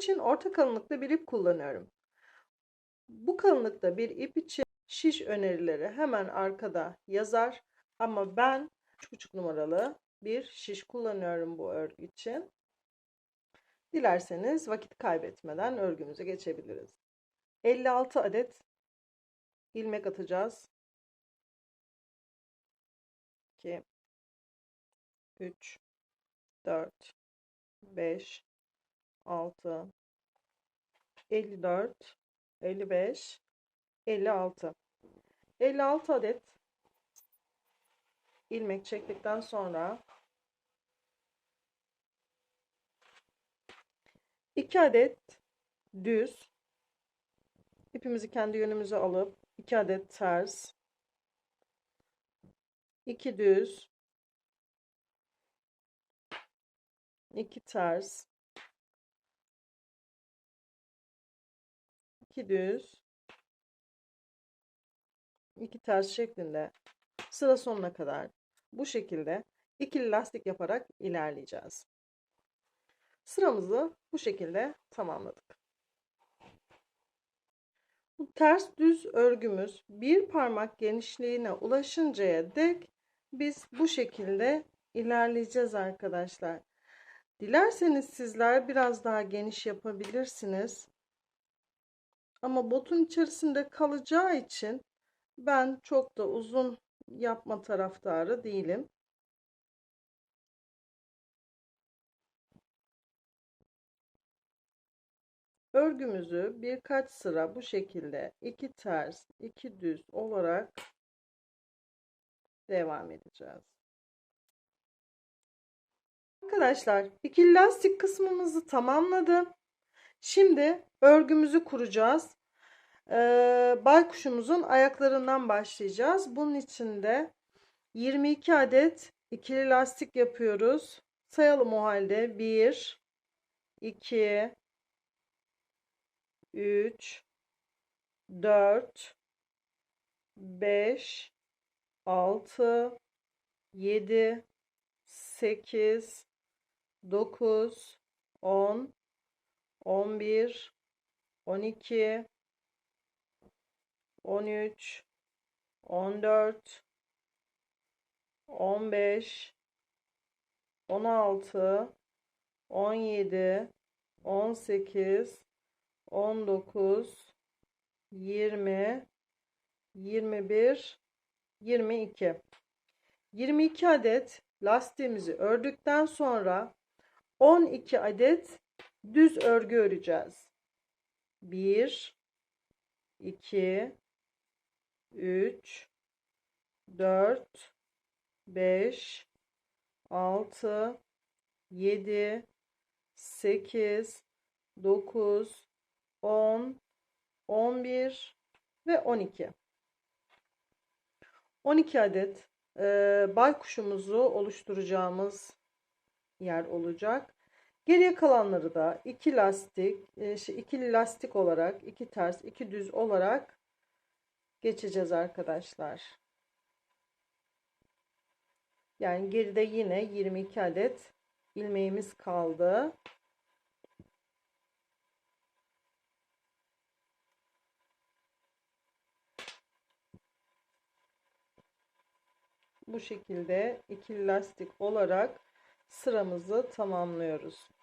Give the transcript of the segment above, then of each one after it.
için orta kalınlıkta bir ip kullanıyorum. Bu kalınlıkta bir ip için şiş önerileri hemen arkada yazar. Ama ben 3,5 numaralı bir şiş kullanıyorum bu örgü için. Dilerseniz vakit kaybetmeden örgümüze geçebiliriz. 56 adet ilmek atacağız. 2 3 4 5 6 54 55 56 56 adet ilmek çektikten sonra 2 adet düz ipimizi kendi yönümüze alıp 2 adet ters 2 düz 2 ters 2 düz 2 ters şeklinde sıra sonuna kadar bu şekilde ikili lastik yaparak ilerleyeceğiz. Sıramızı bu şekilde tamamladık. Bu ters düz örgümüz bir parmak genişliğine ulaşıncaya dek biz bu şekilde ilerleyeceğiz arkadaşlar. Dilerseniz sizler biraz daha geniş yapabilirsiniz. Ama botun içerisinde kalacağı için ben çok da uzun yapma taraftarı değilim. Örgümüzü birkaç sıra bu şekilde iki ters, iki düz olarak devam edeceğiz. Arkadaşlar ikili lastik kısmımızı tamamladım. Şimdi örgümüzü kuracağız. Ee, baykuşumuzun ayaklarından başlayacağız. Bunun için de 22 adet ikili lastik yapıyoruz. Sayalım o halde. 1 2 3 4 5 6 7 8 9 10 11 12 13 14 15 16 17 18 19 20 21 22 22 adet lastiğimizi ördükten sonra 12 adet düz örgü öreceğiz. 1 2 3 4 5 6 7 8 9 10 11 ve 12 12 adet e, baykuşumuzu oluşturacağımız yer olacak. Geriye kalanları da iki lastik, e, şey, ikili lastik olarak, iki ters, iki düz olarak geçeceğiz arkadaşlar. Yani geride yine 22 adet ilmeğimiz kaldı. Bu şekilde ikili lastik olarak sıramızı tamamlıyoruz.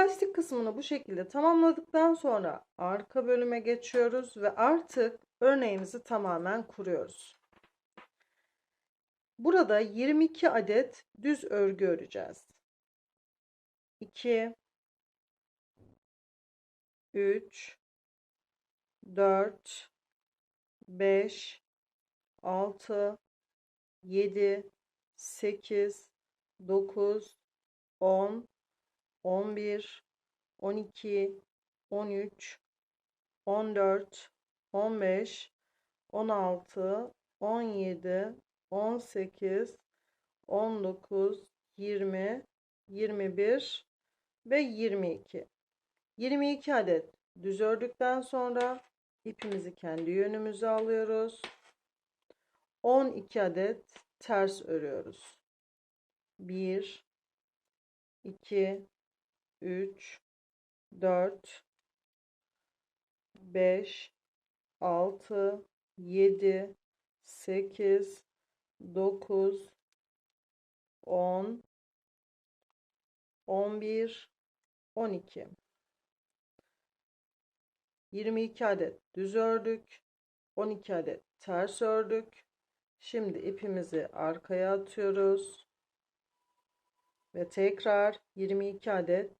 Lastik kısmını bu şekilde tamamladıktan sonra arka bölüme geçiyoruz ve artık örneğimizi tamamen kuruyoruz. Burada 22 adet düz örgü öreceğiz. 2 3 4 5 6 7 8 9 10 11 12 13 14 15 16 17 18 19 20 21 ve 22 22 adet düz ördükten sonra ipimizi kendi yönümüze alıyoruz. 12 adet ters örüyoruz. 1 2 3 4 5 6 7 8 9 10 11 12 22 adet düz ördük 12 adet ters ördük. Şimdi ipimizi arkaya atıyoruz. Ve tekrar 22 adet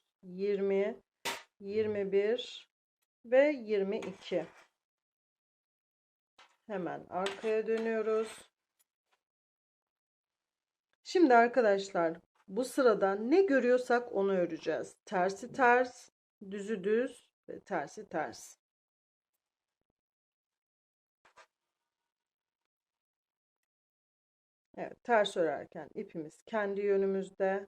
20 21 ve 22 hemen arkaya dönüyoruz. Şimdi arkadaşlar bu sırada ne görüyorsak onu öreceğiz. Tersi ters düzü düz ve tersi ters. Evet, ters örerken ipimiz kendi yönümüzde.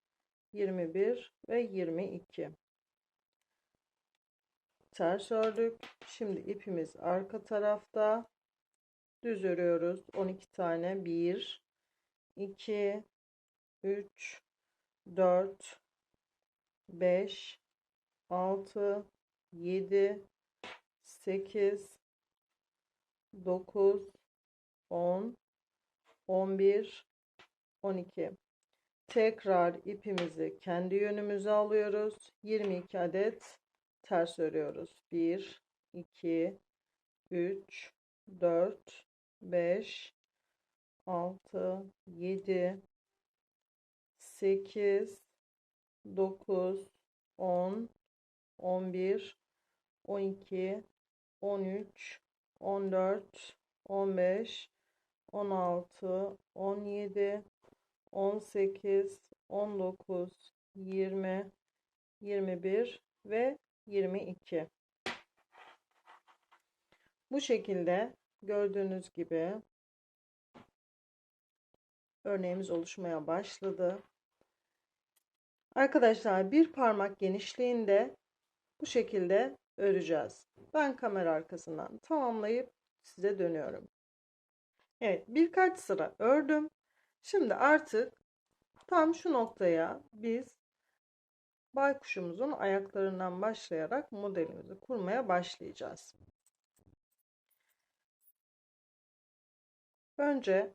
21 ve 22 ters ördük. Şimdi ipimiz arka tarafta. Düz örüyoruz. 12 tane. 1 2 3 4 5 6 7 8 9 10 11 12 tekrar ipimizi kendi yönümüze alıyoruz. 22 adet ters örüyoruz. 1 2 3 4 5 6 7 8 9 10 11 12 13 14 15 16 17 18 19 20 21 ve 22 bu şekilde gördüğünüz gibi örneğimiz oluşmaya başladı. Arkadaşlar bir parmak genişliğinde bu şekilde öreceğiz. Ben kamera arkasından tamamlayıp size dönüyorum. Evet birkaç sıra ördüm. Şimdi artık tam şu noktaya biz baykuşumuzun ayaklarından başlayarak modelimizi kurmaya başlayacağız. Önce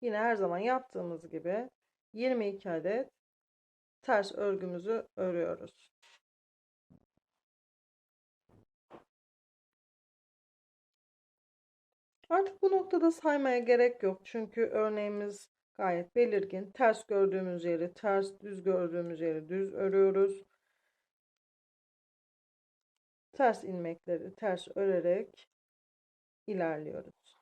yine her zaman yaptığımız gibi 22 adet ters örgümüzü örüyoruz. Artık bu noktada saymaya gerek yok. Çünkü örneğimiz gayet belirgin. Ters gördüğümüz yeri ters, düz gördüğümüz yeri düz örüyoruz. Ters ilmekleri ters örerek ilerliyoruz.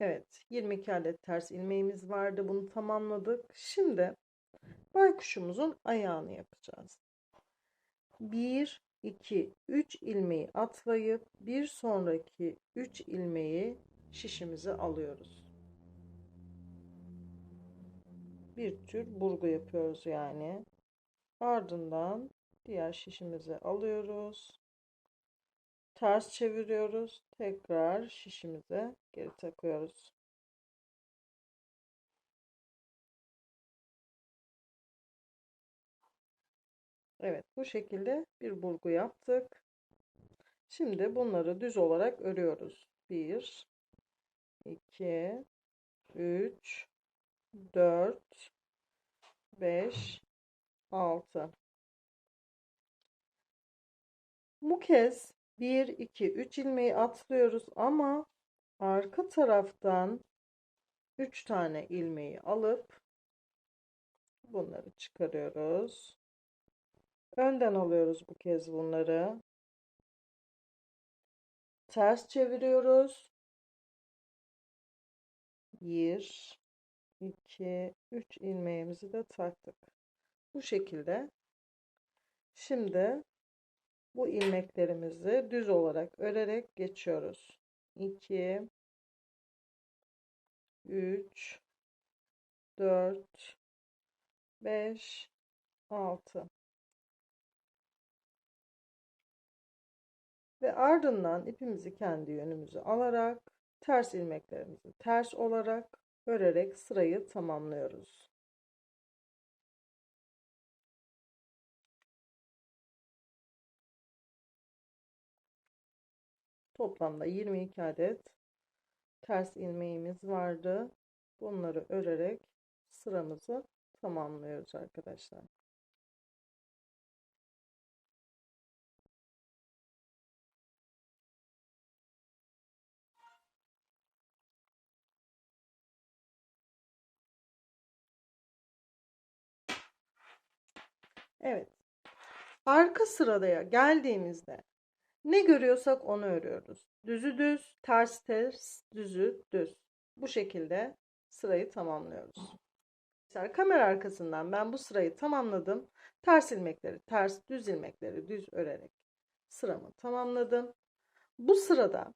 Evet 22 adet ters ilmeğimiz vardı. Bunu tamamladık. Şimdi baykuşumuzun ayağını yapacağız. 1, 2, 3 ilmeği atlayıp bir sonraki 3 ilmeği şişimize alıyoruz. Bir tür burgu yapıyoruz yani. Ardından diğer şişimizi alıyoruz. Ters çeviriyoruz. Tekrar şişimize geri takıyoruz. Evet bu şekilde bir burgu yaptık. Şimdi bunları düz olarak örüyoruz. 1 2 3 4 5 6 Bu kez 1 2 3 ilmeği atlıyoruz ama arka taraftan 3 tane ilmeği alıp bunları çıkarıyoruz. Önden alıyoruz bu kez bunları. Ters çeviriyoruz. 1 2 3 ilmeğimizi de taktık. Bu şekilde. Şimdi bu ilmeklerimizi düz olarak örerek geçiyoruz. 2 3 4 5 6 ve ardından ipimizi kendi yönümüzü alarak ters ilmeklerimizi ters olarak örerek sırayı tamamlıyoruz. Toplamda 22 adet ters ilmeğimiz vardı. Bunları örerek sıramızı tamamlıyoruz arkadaşlar. Evet. Arka sıraya geldiğimizde ne görüyorsak onu örüyoruz. Düzü düz, ters ters, düzü düz. Bu şekilde sırayı tamamlıyoruz. Mesela kamera arkasından ben bu sırayı tamamladım. Ters ilmekleri ters, düz ilmekleri düz örerek sıramı tamamladım. Bu sırada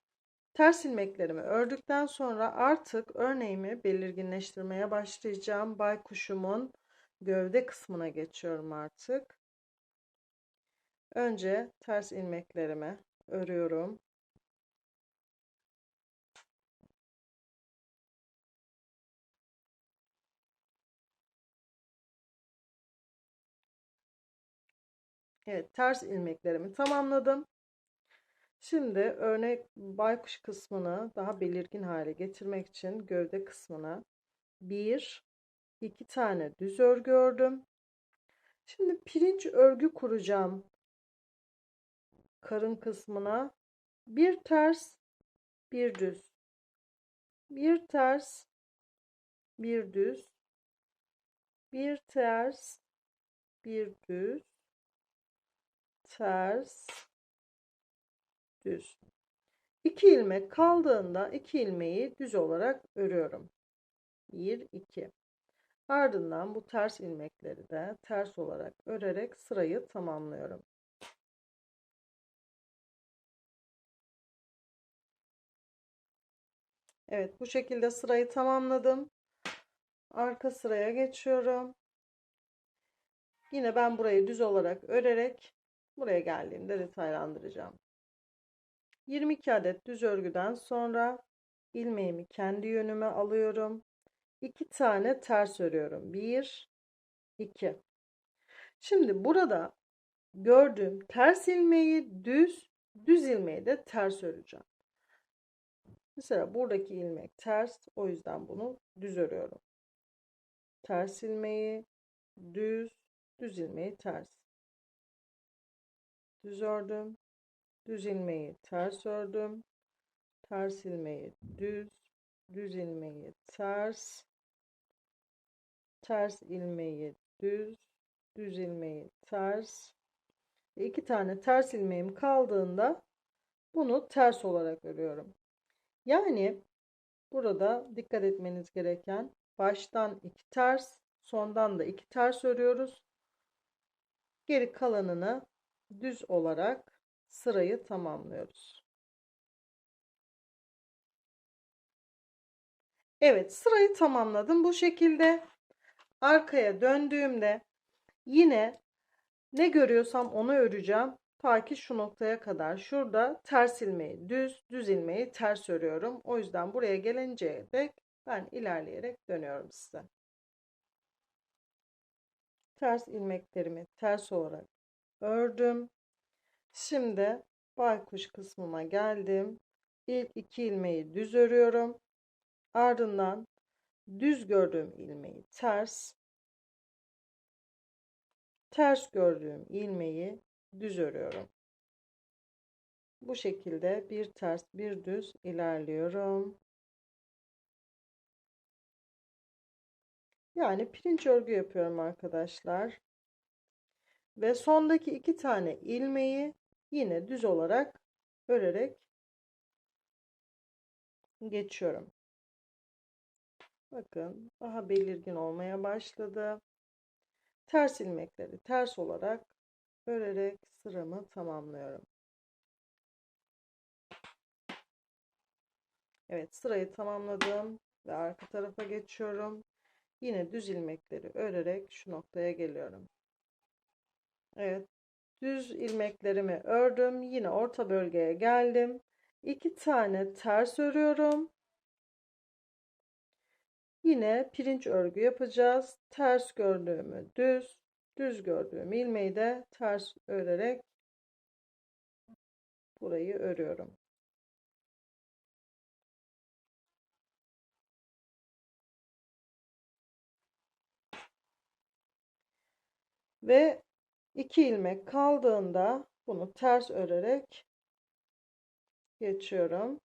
ters ilmeklerimi ördükten sonra artık örneğimi belirginleştirmeye başlayacağım. Baykuşumun gövde kısmına geçiyorum artık. Önce ters ilmeklerimi örüyorum. Evet, ters ilmeklerimi tamamladım. Şimdi örnek baykuş kısmını daha belirgin hale getirmek için gövde kısmına bir, iki tane düz örgü ördüm. Şimdi pirinç örgü kuracağım. Karın kısmına bir ters, bir düz. Bir ters, bir düz. Bir ters, bir düz. Ters, düz. 2 ilmek kaldığında 2 ilmeği düz olarak örüyorum. 1 2 Ardından bu ters ilmekleri de ters olarak örerek sırayı tamamlıyorum. Evet bu şekilde sırayı tamamladım. Arka sıraya geçiyorum. Yine ben burayı düz olarak örerek buraya geldiğimde detaylandıracağım. 22 adet düz örgüden sonra ilmeğimi kendi yönüme alıyorum. 2 tane ters örüyorum. 1 2 Şimdi burada gördüğüm ters ilmeği düz, düz ilmeği de ters öreceğim. Mesela buradaki ilmek ters. O yüzden bunu düz örüyorum. Ters ilmeği düz, düz ilmeği ters. Düz ördüm. Düz ilmeği ters ördüm. Ters ilmeği düz, düz ilmeği ters. Ters ilmeği düz, düz ilmeği ters. İki tane ters ilmeğim kaldığında bunu ters olarak örüyorum. Yani burada dikkat etmeniz gereken baştan iki ters, sondan da iki ters örüyoruz. Geri kalanını düz olarak sırayı tamamlıyoruz. Evet sırayı tamamladım bu şekilde. Arkaya döndüğümde yine ne görüyorsam onu öreceğim. Ta ki şu noktaya kadar. Şurada ters ilmeği düz, düz ilmeği ters örüyorum. O yüzden buraya gelinceye dek ben ilerleyerek dönüyorum size. Ters ilmeklerimi ters olarak ördüm. Şimdi baykuş kısmıma geldim. İlk iki ilmeği düz örüyorum. Ardından düz gördüğüm ilmeği ters, ters gördüğüm ilmeği düz örüyorum. Bu şekilde bir ters bir düz ilerliyorum. Yani pirinç örgü yapıyorum arkadaşlar. Ve sondaki iki tane ilmeği yine düz olarak örerek geçiyorum. Bakın daha belirgin olmaya başladı. Ters ilmekleri ters olarak örerek sıramı tamamlıyorum. Evet sırayı tamamladım ve arka tarafa geçiyorum. Yine düz ilmekleri örerek şu noktaya geliyorum. Evet düz ilmeklerimi ördüm. Yine orta bölgeye geldim. İki tane ters örüyorum. Yine pirinç örgü yapacağız. Ters gördüğümü düz, düz gördüğüm ilmeği de ters örerek burayı örüyorum. Ve iki ilmek kaldığında bunu ters örerek geçiyorum.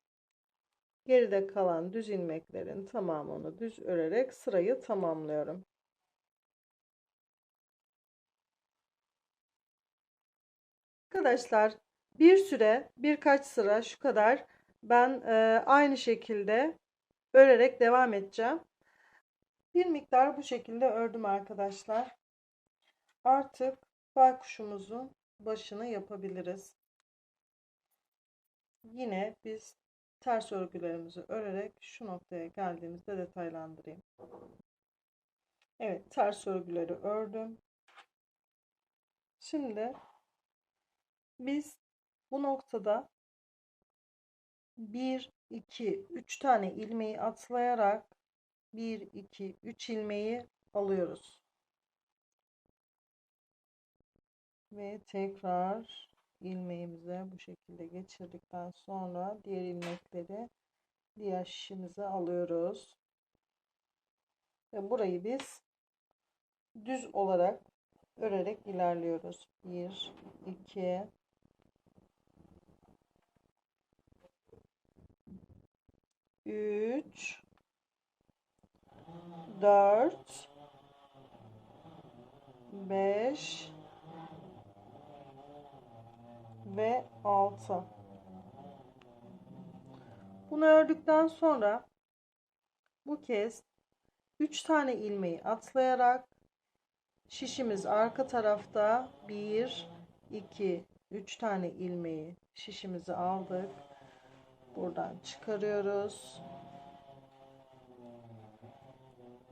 Geride kalan düz ilmeklerin tamamını düz örerek sırayı tamamlıyorum. Arkadaşlar bir süre birkaç sıra şu kadar ben e, aynı şekilde örerek devam edeceğim. Bir miktar bu şekilde ördüm arkadaşlar. Artık baykuşumuzun başını yapabiliriz. Yine biz ters örgülerimizi örerek şu noktaya geldiğimizde detaylandırayım. Evet ters örgüleri ördüm. Şimdi biz bu noktada 1 2 3 tane ilmeği atlayarak 1 2 3 ilmeği alıyoruz. Ve tekrar ilmeğimize bu şekilde geçirdikten sonra diğer ilmekleri diğer şişimize alıyoruz. Ve burayı biz düz olarak örerek ilerliyoruz. 1 2 3 4 5 ve 6. Bunu ördükten sonra bu kez 3 tane ilmeği atlayarak şişimiz arka tarafta 1 2 3 tane ilmeği şişimizi aldık. Buradan çıkarıyoruz.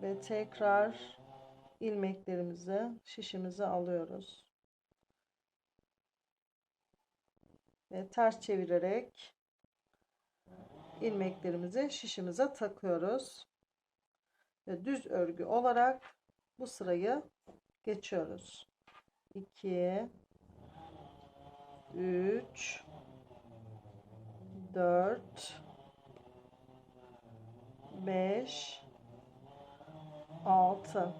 Ve tekrar ilmeklerimizi şişimize alıyoruz. Ve ters çevirerek ilmeklerimizi şişimize takıyoruz. Ve düz örgü olarak bu sırayı geçiyoruz. 2 3 4 5 6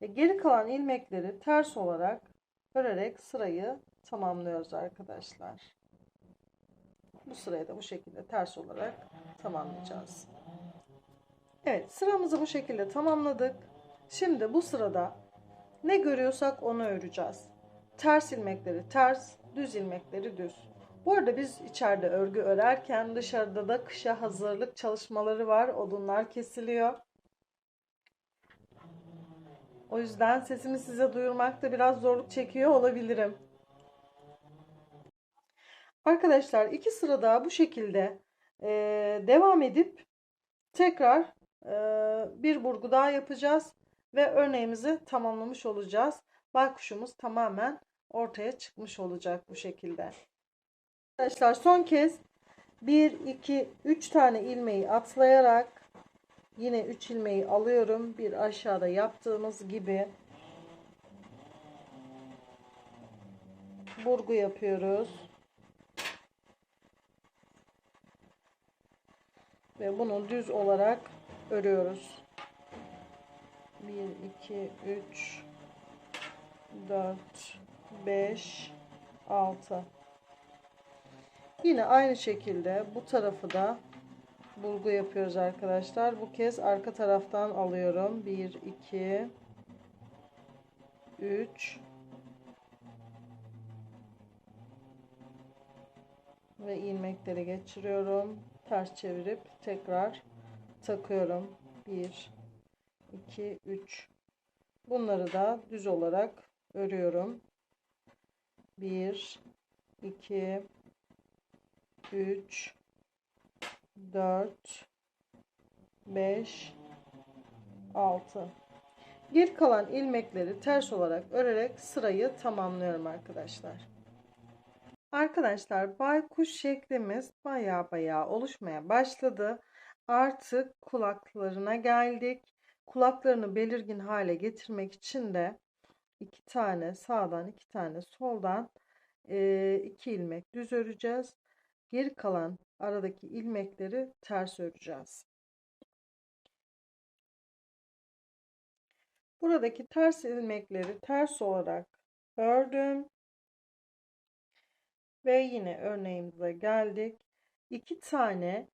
ve geri kalan ilmekleri ters olarak örerek sırayı tamamlıyoruz arkadaşlar. Bu sırayı da bu şekilde ters olarak tamamlayacağız. Evet sıramızı bu şekilde tamamladık. Şimdi bu sırada ne görüyorsak onu öreceğiz. Ters ilmekleri ters, düz ilmekleri düz. Bu arada biz içeride örgü örerken dışarıda da kışa hazırlık çalışmaları var. Odunlar kesiliyor. O yüzden sesimi size duyurmakta biraz zorluk çekiyor olabilirim. Arkadaşlar iki sıra daha bu şekilde e, devam edip tekrar e, bir burgu daha yapacağız ve örneğimizi tamamlamış olacağız. Baykuşumuz tamamen ortaya çıkmış olacak bu şekilde. Arkadaşlar son kez 1 2 3 tane ilmeği atlayarak yine 3 ilmeği alıyorum. Bir aşağıda yaptığımız gibi burgu yapıyoruz. Ve bunu düz olarak örüyoruz. 1 2 3 4 5 6 Yine aynı şekilde bu tarafı da bulgu yapıyoruz arkadaşlar. Bu kez arka taraftan alıyorum. 1 2 3 ve ilmekleri geçiriyorum. Ters çevirip tekrar takıyorum. 1 2 3 Bunları da düz olarak örüyorum. 1 2 3 4 5 6 Geri kalan ilmekleri ters olarak örerek sırayı tamamlıyorum arkadaşlar. Arkadaşlar baykuş şeklimiz baya baya oluşmaya başladı. Artık kulaklarına geldik. Kulaklarını belirgin hale getirmek için de iki tane sağdan iki tane soldan iki ilmek düz öreceğiz. Geri kalan aradaki ilmekleri ters öreceğiz. Buradaki ters ilmekleri ters olarak ördüm. Ve yine örneğimize geldik. İki tane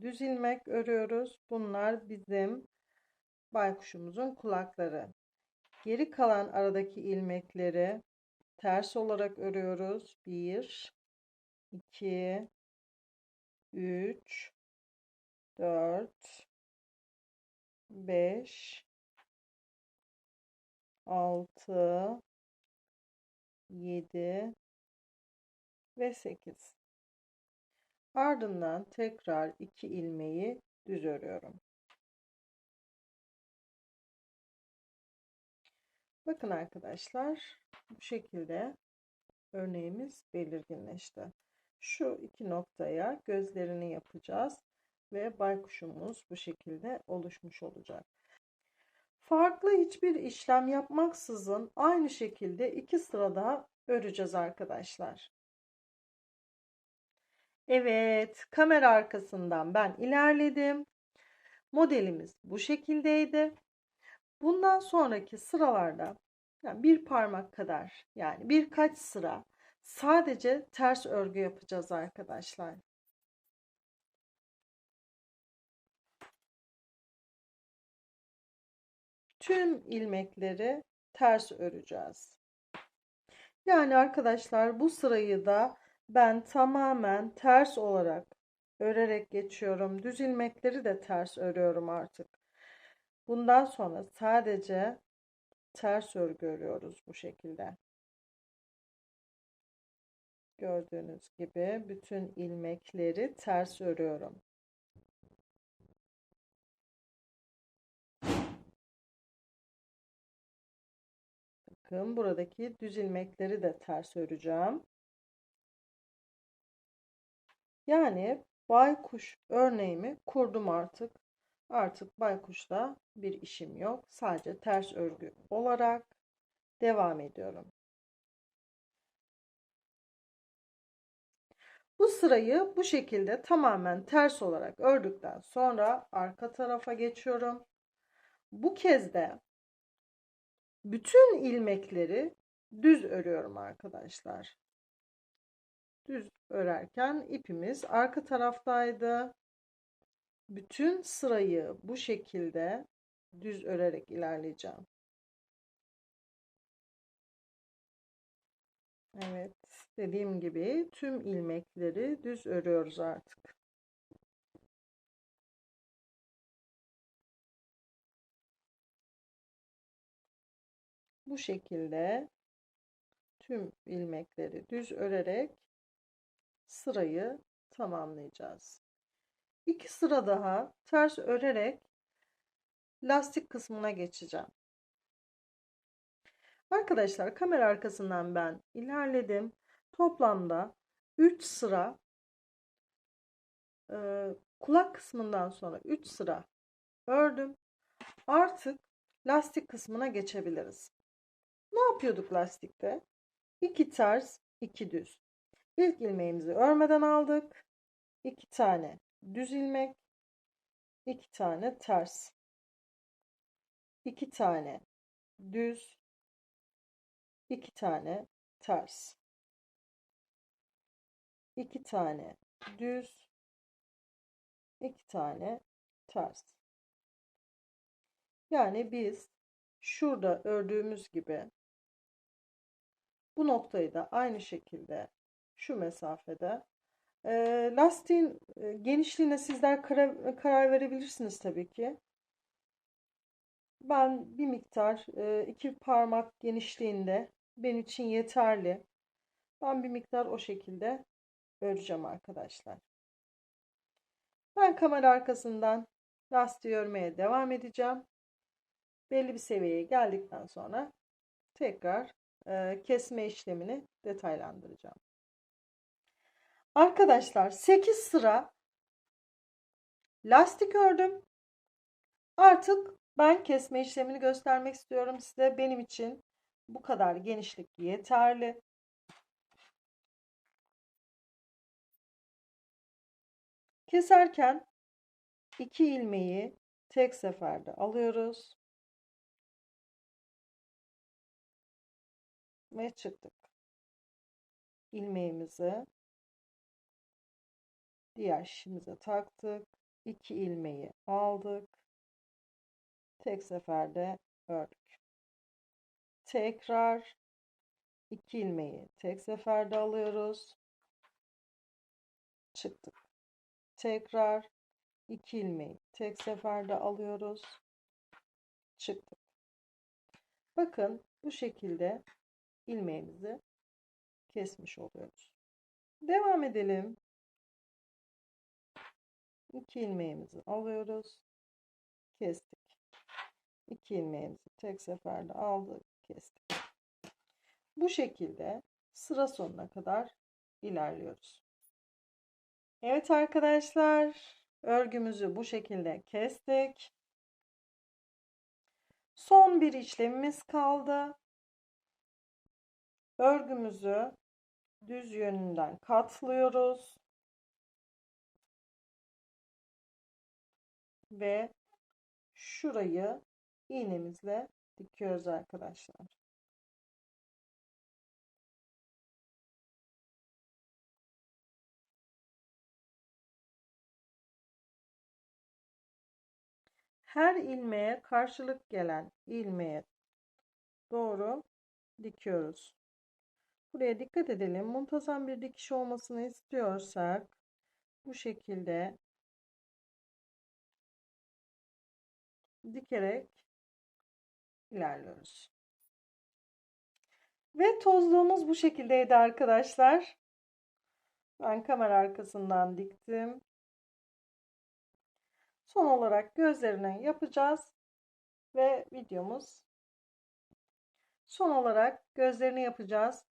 düz ilmek örüyoruz. Bunlar bizim baykuşumuzun kulakları. Geri kalan aradaki ilmekleri ters olarak örüyoruz. 1 2 3 4 5 6 7 ve 8 ardından tekrar 2 ilmeği düz örüyorum bakın arkadaşlar bu şekilde örneğimiz belirginleşti şu iki noktaya gözlerini yapacağız ve baykuşumuz bu şekilde oluşmuş olacak. Farklı hiçbir işlem yapmaksızın aynı şekilde iki sırada öreceğiz arkadaşlar. Evet, kamera arkasından ben ilerledim. Modelimiz bu şekildeydi. Bundan sonraki sıralarda yani bir parmak kadar yani birkaç sıra Sadece ters örgü yapacağız arkadaşlar. Tüm ilmekleri ters öreceğiz. Yani arkadaşlar bu sırayı da ben tamamen ters olarak örerek geçiyorum. Düz ilmekleri de ters örüyorum artık. Bundan sonra sadece ters örgü örüyoruz bu şekilde. Gördüğünüz gibi bütün ilmekleri ters örüyorum. Bakın buradaki düz ilmekleri de ters öreceğim. Yani baykuş örneğimi kurdum artık. Artık baykuşla bir işim yok. Sadece ters örgü olarak devam ediyorum. Bu sırayı bu şekilde tamamen ters olarak ördükten sonra arka tarafa geçiyorum. Bu kez de bütün ilmekleri düz örüyorum arkadaşlar. Düz örerken ipimiz arka taraftaydı. Bütün sırayı bu şekilde düz örerek ilerleyeceğim. Evet, dediğim gibi tüm ilmekleri düz örüyoruz artık. Bu şekilde tüm ilmekleri düz örerek sırayı tamamlayacağız. İki sıra daha ters örerek lastik kısmına geçeceğim. Arkadaşlar kamera arkasından ben ilerledim. Toplamda 3 sıra e, kulak kısmından sonra 3 sıra ördüm. Artık lastik kısmına geçebiliriz. Ne yapıyorduk lastikte? 2 ters, 2 düz. İlk ilmeğimizi örmeden aldık. 2 tane düz ilmek, 2 tane ters. 2 tane düz, 2 tane ters. 2 tane düz, 2 tane ters. Yani biz şurada ördüğümüz gibi bu noktayı da aynı şekilde şu mesafede e, lastiğin genişliğine sizler karar, karar verebilirsiniz tabii ki. Ben bir miktar e, iki parmak genişliğinde benim için yeterli. Ben bir miktar o şekilde öreceğim arkadaşlar. Ben kamera arkasından lastiği örmeye devam edeceğim. Belli bir seviyeye geldikten sonra tekrar e, kesme işlemini detaylandıracağım. Arkadaşlar 8 sıra lastik ördüm. Artık ben kesme işlemini göstermek istiyorum size. Benim için bu kadar genişlik yeterli. Keserken iki ilmeği tek seferde alıyoruz. Ve çıktık. İlmeğimizi diğer şişimize taktık. İki ilmeği aldık. Tek seferde ördük. Tekrar iki ilmeği tek seferde alıyoruz. Çıktık. Tekrar iki ilmeği tek seferde alıyoruz. Çıktık. Bakın bu şekilde ilmeğimizi kesmiş oluyoruz. Devam edelim. 2 ilmeğimizi alıyoruz. Kestik. 2 ilmeğimizi tek seferde aldık, kestik. Bu şekilde sıra sonuna kadar ilerliyoruz. Evet arkadaşlar, örgümüzü bu şekilde kestik. Son bir işlemimiz kaldı. Örgümüzü düz yönünden katlıyoruz. Ve şurayı iğnemizle dikiyoruz arkadaşlar. Her ilmeğe karşılık gelen ilmeğe doğru dikiyoruz. Buraya dikkat edelim. Muntazam bir dikiş olmasını istiyorsak bu şekilde dikerek ilerliyoruz. Ve tozluğumuz bu şekildeydi arkadaşlar. Ben kamera arkasından diktim. Son olarak gözlerini yapacağız ve videomuz son olarak gözlerini yapacağız.